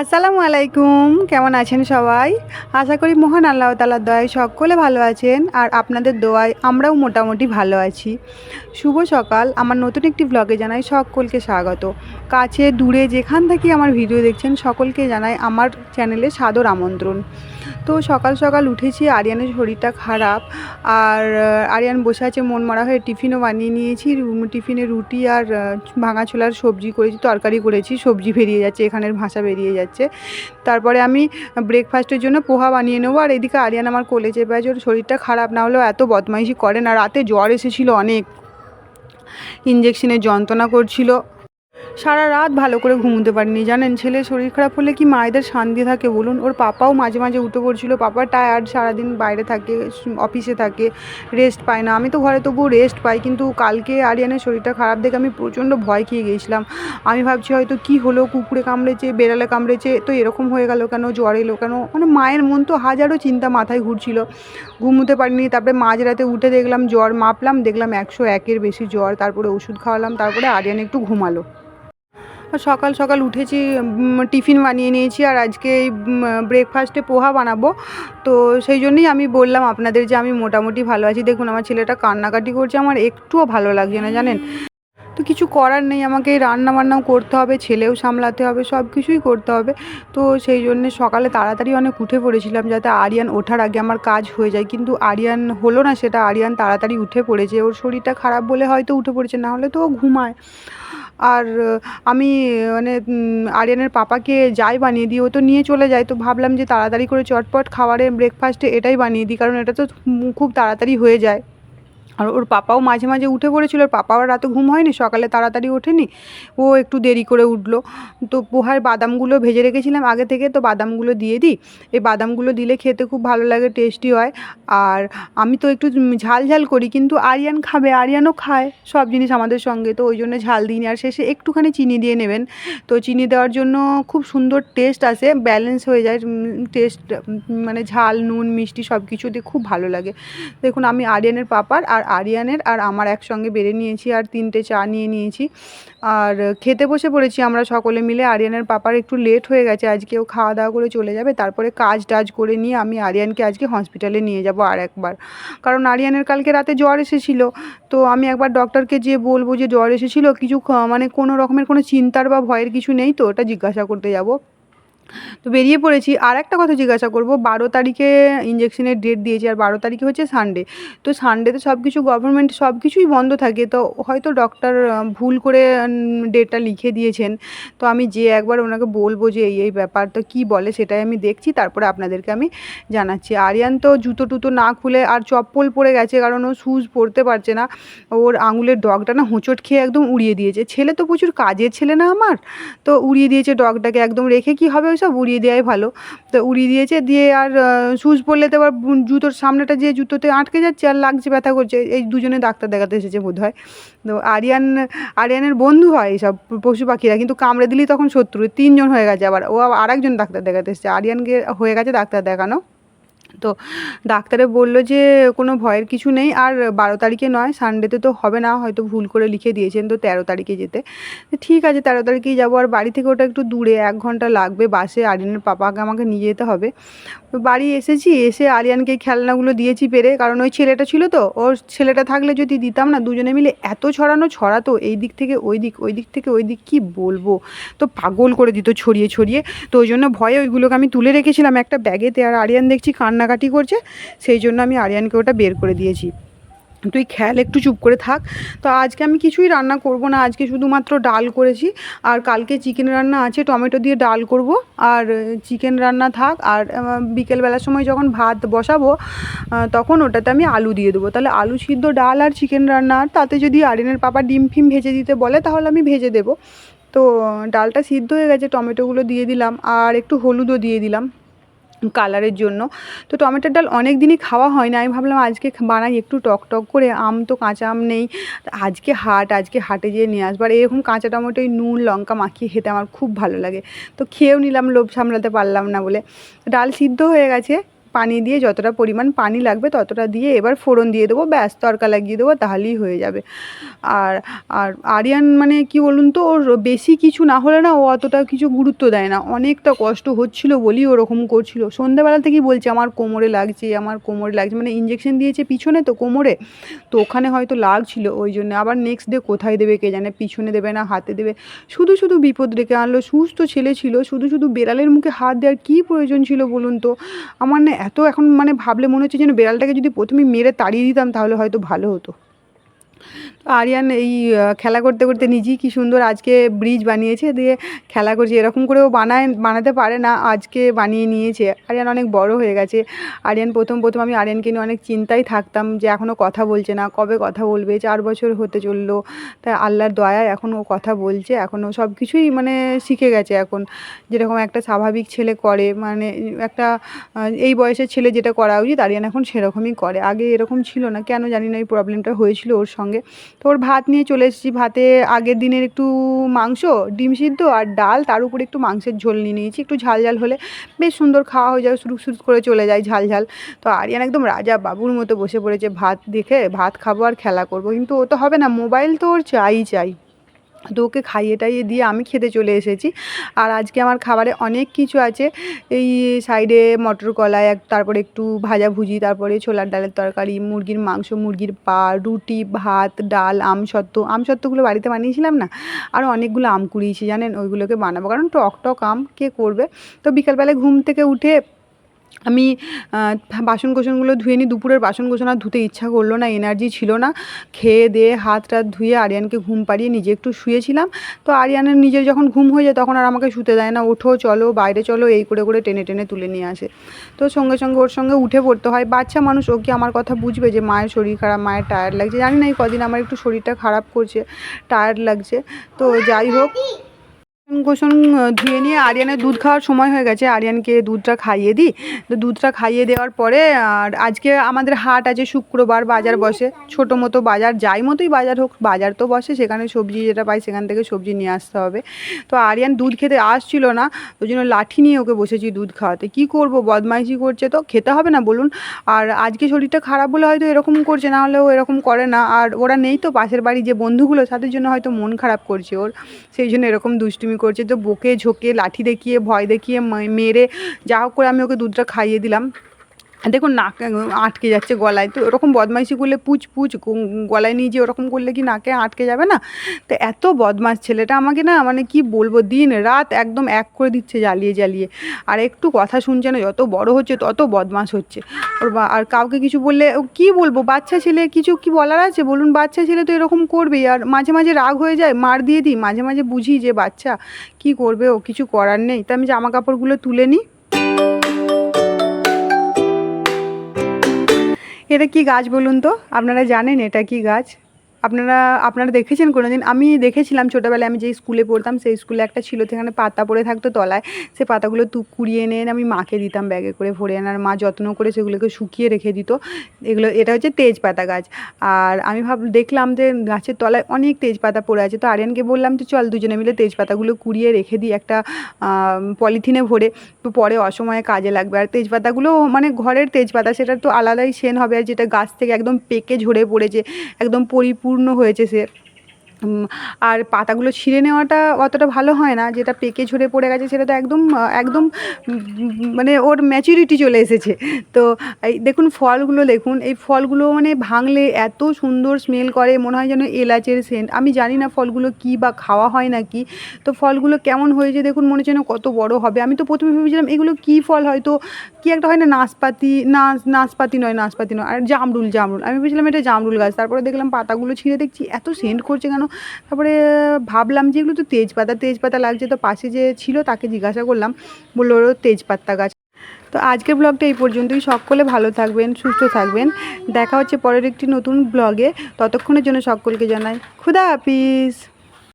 আসসালামু আলাইকুম। কেমন আছেন সবাই? আশা করি মহান আল্লাহ তালার দয়ায় সকলে ভালো আছেন আর আপনাদের দোয়ায় আমরাও মোটামুটি ভালো আছি। শুভ সকাল। আমার নতুন একটি ব্লগে জানাই সকলকে স্বাগত। কাছে দূরে যেখান থেকে আমার ভিডিও দেখছেন, সকলকে জানাই আমার চ্যানেলে সাদর আমন্ত্রণ। তো সকাল সকাল উঠেছি, আরিয়ানের শরীরটা খারাপ আর আরিয়ান বসে আছে, মন মারা হয়ে টিফিনও বানিয়ে নিয়েছি টিফিনে রুটি আর ভাঙা ছোলার সবজি করেছি, তরকারি করেছি, সবজি বেরিয়ে যাচ্ছে, এখানের ভাষা বেরিয়ে যাচ্ছে। তারপরে আমি ব্রেকফাস্টের জন্য পোহা বানিয়ে নেব আর এদিকে আরিয়ান আমার কোলে চেপে আছে, ওর শরীরটা খারাপ না হলেও এত বদমাইশি করে না, রাতে জ্বর এসেছিল অনেক। ইঞ্জেকশনের যন্ত্রণা করছিল। সারা রাত ভালো করে ঘুমোতে পারিনি, জানেন? ছেলের শরীর খারাপ হলে কি মায়েদের শান্তি থাকে বলুন? ওর পাপাও মাঝে মাঝে উঠে পড়ছিল, পাপা টায়ার্ড সারাদিন বাইরে থাকে অফিসে থাকে রেস্ট পায় না। আমি তো ঘরে তবুও রেস্ট পাই, কিন্তু কালকে আরিয়ানের শরীরটা খারাপ দেখে আমি প্রচণ্ড ভয় খেয়ে গিয়েছিলাম। আমি ভাবছি হয়তো কি হলো, কুকুরে কামড়েছে, বেড়ালে কামড়েছে, তো এরকম হয়ে গেল কেন, জ্বর এলো কেন? মানে মায়ের মন তো হাজারো চিন্তা মাথায় ঘুরছিল। ঘুমোতে পারিনি, তারপরে মাঝরাতে উঠে দেখলাম জ্বর, মাপলাম, দেখলাম একশো একের বেশি জ্বর, তারপরে ওষুধ খাওয়ালাম, তারপরে আরিয়ান একটু ঘুমালো। সকাল সকাল উঠেছি টিফিন বানিয়ে নিয়েছি আর আজকে এই ব্রেকফাস্টে পোহা বানাবো। তো সেই জন্যই আমি বললাম আপনাদের যে আমি মোটামুটি ভালো আছি। দেখুন, আমার ছেলেটা কান্নাকাটি করছে, আমার একটুও ভালো লাগছে না, জানেন? তো কিছু করার নেই, আমাকে রান্না বান্নাও করতে হবে, ছেলেও সামলাতে হবে সব কিছুই করতে হবে। তো সেই জন্যে সকালে তাড়াতাড়ি অনেক উঠে পড়েছিলাম, যাতে আরিয়ান ওঠার আগে আমার কাজ হয়ে যায়। কিন্তু আরিয়ান হলো না সেটা, আরিয়ান তাড়াতাড়ি উঠে পড়েছে। ওর শরীরটা খারাপ বলে হয়তো উঠে পড়েছে, না হলে তো ও ঘুমায়। আর আমি মানে আরিয়ানের পাপাকে যাই বানিয়ে দিই, ও তো নিয়ে চলে যায়, তো ভাবলাম যে তাড়াতাড়ি করে চটপট খাবারে ব্রেকফাস্টে এটাই বানিয়ে দিই, কারণ এটা তো খুব তাড়াতাড়ি হয়ে যায়। আর ওর পাপাও মাঝে মাঝে উঠে পড়েছিল ওর পাপাও রাতে ঘুম হয়নি, সকালে তাড়াতাড়ি ওঠেনি। ও একটু দেরি করে উঠল। তো পোহার বাদামগুলো ভেজে রেখেছিলাম আগে থেকে, তো বাদামগুলো দিয়ে দিই। এই বাদামগুলো দিলে খেতে খুব ভালো লাগে, টেস্টি হয়। আর আমি তো একটু ঝাল ঝাল করি, কিন্তু আরিয়ান খাবে, আরিয়ানও খায় সব জিনিস আমাদের সঙ্গে। তো ওই জন্য ঝাল দিই আর শেষে একটুখানি চিনি দিয়ে নেবেন। তো চিনি দেওয়ার জন্য খুব সুন্দর টেস্ট আসে, ব্যালেন্স হয়ে যায় টেস্ট মানে ঝাল, নুন, মিষ্টি সব কিছু দিয়ে খুব ভালো লাগে। দেখুন, আমি আরিয়ানের পাপার, আর আরিয়ানের আর আমার একসঙ্গে বেড়ে নিয়েছি আর তিনটে চা নিয়ে নিয়েছি। আর খেতে বসে পড়েছি আমরা সকলে মিলে। আরিয়ানের পাপার একটু লেট হয়ে গেছে আজকেও খাওয়া দাওয়া করে চলে যাবে। তারপরে কাজ টাজ করে নিয়ে আমি আরিয়ানকে আজকে হসপিটালে নিয়ে যাব আর একবার। কারণ আরিয়ানের কালকে রাতে জ্বর এসেছিল। তো আমি একবার ডক্টরকে যে বলব যে জ্বর এসেছিল, কিছু মানে কোনো রকমের কোনো চিন্তার বা ভয়ের কিছু নেই তো? ওটা জিজ্ঞাসা করতে যাব। তো বেরিয়ে পড়েছি। আর একটা কথা জিজ্ঞাসা করব, বারো তারিখে ইঞ্জেকশনের ডেট দিয়েছি আর বারো তারিখে হচ্ছে সানডে তো সানডেতে সব কিছু গভর্নমেন্ট সব কিছুই বন্ধ থাকে, তো হয়তো ডক্টর ভুল করে ডেটটা লিখে দিয়েছেন। তো আমি যে একবার ওনাকে বলব যে এই এই ব্যাপার তো কী বলে সেটাই আমি দেখছি, তারপরে আপনাদেরকে আমি জানাচ্ছি। আরিয়ান তো জুতো টুতো না খুলে আর চপ্পল পরে গেছে, কারণ ও শ্যুজ পরতে পারছে না। ওর আঙুলের ডগটা না হোঁচট খেয়ে একদম উড়িয়ে দিয়েছে। ছেলে তো প্রচুর কাজের ছেলে না আমার? তো উড়িয়ে দিয়েছে ডগটাকে একদম রেখে কি হবে ওইসব? উড়িয়ে দেওয়াই ভালো। তো উড়িয়ে দিয়েছে, দিয়ে আর শ্যুজ পরলে তো আবার জুতোর সামনেটা যে জুতোতে আটকে যাচ্ছে আর লাগছে, ব্যথা করছে, এই দুজনে ডাক্তার দেখাতে এসেছে বোধ হয় তো আরিয়ান, আরিয়ানের বন্ধু হয় এইসব পশু পাখিরা, কিন্তু কামড়ে দিলেই তখন শত্রু। তিনজন হয়ে গেছে আবার, ও আর একজন ডাক্তার দেখাতে এসেছে। আরিয়ানকে হয়ে গেছে ডাক্তার দেখানো। তো ডাক্তারে বলল যে কোনো ভয়ের কিছু নেই, আর বারো তারিখে নয়, সানডেতে তো হবে না, হয়তো ভুল করে লিখে দিয়েছেন তো তেরো তারিখে যেতে। ঠিক আছে, তেরো তারিখেই যাব, আর বাড়ি থেকে ওটা একটু দূরে, এক ঘণ্টা লাগবে বাসে আরিনের পাপাকে আমাকে নিয়ে যেতে হবে। বাড়ি এসেছি, এসে আরিয়ানকে খেলনাগুলো দিয়েছি পেরে, কারণ ওই ছেলেটা ছিল তো, ওর ছেলেটা থাকলে যদি দিতাম না, দুজনে মিলে এত ছড়ানো ছড়াতো, এই দিক থেকে ওই দিক ওই দিক থেকে ওই দিক, কী বলব? তো পাগল করে দিত ছড়িয়ে ছড়িয়ে, তো ওই জন্য ভয়ে ওইগুলোকে আমি তুলে রেখেছিলাম একটা ব্যাগেতে, আর আরিয়ান দেখছি কান্নাকাটি করছে, সেই জন্য আমি আরিয়ানকে ওটা বের করে দিয়েছি। তুই খেয়াল, একটু চুপ করে থাক। তো আজকে আমি কিছুই রান্না করব না, আজকে শুধুমাত্র ডাল করেছি। আর কালকে চিকেন রান্না আছে, টমেটো দিয়ে ডাল করব। আর চিকেন রান্না থাক, আর বিকেলবেলার সময় যখন ভাত বসাবো তখন ওটাতে আমি আলু দিয়ে দেবো। তাহলে আলু সিদ্ধ ডাল আর চিকেন রান্না, আর তাতে যদি আরিনের পাপা ডিম ফিম ভেজে দিতে বলে, তাহলে আমি ভেজে দেবো। তো ডালটা সিদ্ধ হয়ে গেছে, টমেটোগুলো দিয়ে দিলাম, আর একটু হলুদও দিয়ে দিলাম। কালারের জন্য। তো টমেটোর ডাল অনেক দিনই খাওয়া হয় না। আমি ভাবলাম আজকে বানাই একটু টক টক করে। আম তো কাঁচা আম নেই। আজকে হাট, আজকে হাটে যেয়ে নিয়ে আসবার এরকম কাঁচা টমেটোই নুন, লঙ্কা মাখিয়ে খেতে আমার খুব ভালো লাগে। তো খেয়েও নিলাম, লোভ সামলাতে পারলাম না বলে। ডাল সিদ্ধ হয়ে গেছে। পানি দিয়ে যতটা পরিমাণ পানি লাগবে ততটা দিয়ে এবার ফোড়ন দিয়ে দেবো। ব্যাস তড়কা লাগিয়ে দেবো, তাহলেই হয়ে যাবে। আর আর আরিয়ান মানে কি বলুন তো, ওর বেশি কিছু না হলে না ও অতটা কিছু গুরুত্ব দেয় না। অনেকটা কষ্ট হচ্ছিল বলেই ওরকম করছিল। সন্ধ্যাবেলা থেকেই বলছে, আমার কোমরে লাগছে, আমার কোমরে লাগছে। মানে ইঞ্জেকশন দিয়েছে পিছনে তো কোমরে, তো ওখানে হয়তো লাগছিল। ওই জন্য আবার নেক্সট ডে কোথায় দেবে কে জানে, পিছনে দেবে না, হাতে দেবে। শুধু শুধু বিপদ ডেকে আনলো। সুস্থ ছেলে ছিল, শুধু শুধু বেড়ালের মুখে হাত দেওয়ার কী প্রয়োজন ছিল বলুন তো? আমার না এত এখন মানে ভাবলে মনে হচ্ছে যেন বেড়ালটাকে যদি প্রথমে মেরে তাড়িয়ে দিতাম তাহলে হয়তো ভালো হতো। তো আরিয়ান এই খেলা করতে করতে নিজেই কি সুন্দর আজকে ব্রিজ বানিয়েছে, দিয়ে খেলা করছে। এরকম করেও বানায়, বানাতে পারে না, আজকে বানিয়ে নিয়েছে। আরিয়ান অনেক বড় হয়ে গেছে। আরিয়ান প্রথম প্রথম আমি আরিয়ানকে নিয়ে অনেক চিন্তায় থাকতাম যে এখনও কথা বলছে না, কবে কথা বলবে, চার বছর হতে চলল। তাই আল্লাহর দয়ায় এখন ও কথা বলছে এখনও সব কিছুই মানে শিখে গেছে এখন। যেরকম একটা স্বাভাবিক ছেলে করে মানে একটা এই বয়সের ছেলে যেটা করা উচিত, আরিয়ান এখন সেরকমই করে। আগে এরকম ছিল না, কেন জানি না এই প্রবলেমটা হয়েছিল ওর সঙ্গে। তো ওর ভাত নিয়ে চলে এসেছি। ভাতে আগের দিনের একটু মাংস, ডিম সিদ্ধ আর ডাল, তার উপরে একটু মাংসের ঝোল নিয়ে নিয়েছি। একটু ঝাল ঝাল হলে বেশ সুন্দর খাওয়া হয়ে যায়, সুরুক সুরুক করে চলে যায় ঝাল ঝাল। তো আরিয়ান একদম রাজা বাবুর মতো বসে পড়েছে। ভাত দেখে ভাত খাব আর খেলা করব। কিন্তু ও তো হবে না, মোবাইল তো ওর চাই চাই। তো ওকে খাইয়ে টাইয়ে দিয়ে আমি খেতে চলে এসেছি। আর আজকে আমার খাবারে অনেক কিছু আছে। এই সাইডে মটর কলাই, এক তারপরে একটু ভাজাভুজি তারপরে ছোলার ডালের তরকারি, মুরগির মাংস, মুরগির পা, রুটি, ভাত, ডাল আমসত্ত্ব আমসত্ত্বগুলো বাড়িতে বানিয়েছিলাম না আরও অনেকগুলো আম কুড়িয়েছি জানেন, ওইগুলোকে বানাবো। কারণ টক টক আম কে করবে? তো বিকালবেলায় ঘুম থেকে উঠে আমি বাসন কোসনগুলো ধুয়ে নিই, দুপুরের বাসন কোসন আর ধুতে ইচ্ছা করল না এনার্জি ছিল না। খেয়ে দিয়ে হাত টাত ধুয়ে আরিয়ানকে ঘুম পাড়িয়ে নিজে একটু শুয়েছিলাম। তো আরিয়ানের নিজের যখন ঘুম হয়ে যায়, তখন আর আমাকে শুতে দেয় না। ওঠো, চলো, বাইরে চলো, এই করে করে টেনে টেনে তুলে নিয়ে আসে। তো সঙ্গে সঙ্গে ওর সঙ্গে উঠে পড়তে হয়। বাচ্চা মানুষ, ও কি আমার কথা বুঝবে যে মায়ের শরীর খারাপ, মায়ের টায়ার্ড লাগছে? জানি না এই কদিন আমার একটু শরীরটা খারাপ করছে টায়ার্ড লাগছে। তো যাই হোক গোসন ধুয়ে নিয়ে আরিয়ানের দুধ খাওয়ার সময় হয়ে গেছে। আরিয়ানকে দুধটা খাইয়ে দিই। তো দুধটা খাইয়ে দেওয়ার পরে, আর আজকে আমাদের হাট আছে শুক্রবার বাজার বসে। ছোটো মতো বাজার, যাই মতোই বাজার হোক, বাজার তো বসে, সেখানে সবজি যেটা পাই সেখান থেকে সবজি নিয়ে আসতে হবে। তো আরিয়ান দুধ খেতে আসছিল না ওই জন্য লাঠি নিয়ে ওকে বসেছি দুধ খাওয়াতে। কি করব, বদমাইশি করছে তো, খেতে হবে না বলুন। আর আজকে শরীরটা খারাপ বলে হয়তো এরকম করছে, না হলেও এরকম করে না। আর ওরা নেই তো, পাশের বাড়ি যে বন্ধুগুলো, তাদের জন্য হয়তো মন খারাপ করছে ওর। সেই জন্য এরকম দুষ্টুমি করছে, তো বকে ঝোঁকে, লাঠি দেখিয়ে, ভয় দেখিয়ে মেরে, যা হোক করে আমি ওকে দুধটা খাইয়ে দিলাম। দেখুন নাক আটকে যাচ্ছে গলায়, তো ওরকম বদমাইশি করলে পুচ পুচ গলায় নিয়ে যে ওরকম করলে কি নাকে আটকে যাবে না? তো এত বদমাস ছেলেটা আমাকে না মানে কি বলব, দিন রাত একদম এক করে দিচ্ছে জ্বালিয়ে জ্বালিয়ে। আর একটু কথা শুনছে না, যত বড় হচ্ছে তত বদমাস হচ্ছে। ওর বা- আর কাউকে কিছু বললে ও কী বলব, বাচ্চা ছেলে কিছু কি বলার আছে? বলুন, বাচ্চা ছেলে তো এরকম করবেই। আর মাঝে মাঝে রাগ হয়ে যায়, মার দিয়ে দিই। মাঝে মাঝে বুঝি যে বাচ্চা কি করবে, ও কিছু করার নেই। তো আমি জামা কাপড়গুলো তুলে নিই। এটা কি গাছ বলুন তো? আপনারা জানেন এটা কি গাছ? আপনারা আপনারা দেখেছেন কোনো দিন আমি দেখেছিলাম ছোটোবেলায় আমি যেই স্কুলে পড়তাম, সেই স্কুলে একটা ছিল সেখানে পাতা পড়ে থাকতো তলায়। সে পাতাগুলো তু কুড়িয়ে এনে আমি মাকে দিতাম ব্যাগে করে ভরে আনার। মা যত্ন করে সেগুলোকে শুকিয়ে রেখে দিত। এগুলো, এটা হচ্ছে তেজপাতা গাছ। আর আমি ভাব, দেখলাম যে গাছের তলায় অনেক তেজপাতা পড়ে আছে। তো আরিয়ানকে বললাম যে চল দুজনে মিলে তেজপাতাগুলো কুড়িয়ে রেখে দিই একটা পলিথিনে ভরে। তো পরে অসময়ে কাজে লাগবে। আর তেজপাতাগুলো মানে ঘরের তেজপাতা, সেটা তো আলাদাই সেন হবে। আর যেটা গাছ থেকে একদম পেকে ঝরে পড়েছে, একদম পরিপূর্ণ হয়েছে সে উম, আর পাতাগুলো ছিঁড়ে নেওয়াটা অতটা ভালো হয় না। যেটা পেকে ঝরে পড়ে গেছে সেটা তো একদম একদম মানে ওর ম্যাচুরিটি চলে এসেছে। তো এই দেখুন ফলগুলো দেখুন, এই ফলগুলো মানে ভাঙলে এত সুন্দর স্মেল করে, মনে হয় যেন এলাচের সেন্ট আমি জানি না ফলগুলো কি বা খাওয়া হয় না কি তো ফলগুলো কেমন হয়েছে দেখুন, মনে হচ্ছে কত বড় হবে। আমি তো প্রথমে ভেবেছিলাম এগুলো কি ফল হয়তো, কি একটা হয় না নাশপাতি নাশ নাশপাতি নয় নাশপাতি নয়, আর জামরুল জামরুল। আমি ভেবেছিলাম এটা জামরুল গাছ। তারপরে দেখলাম পাতাগুলো ছিঁড়ে দেখছি, এত সেন্ট করছে কেন? তারপরে ভাবলাম যে এগুলো তো তেজপাতা তেজপাতা লাগছে তো পাশে যে ছিল তাকে জিজ্ঞাসা করলাম, বলল তেজপাতা গাছ। তো আজকের ব্লগটা এই পর্যন্তই। সকলে ভালো থাকবেন, সুস্থ থাকবেন। দেখা হচ্ছে পরের একটি নতুন ব্লগে ততক্ষণের জন্য সকলকে জানাই, খুদা হাফিজ!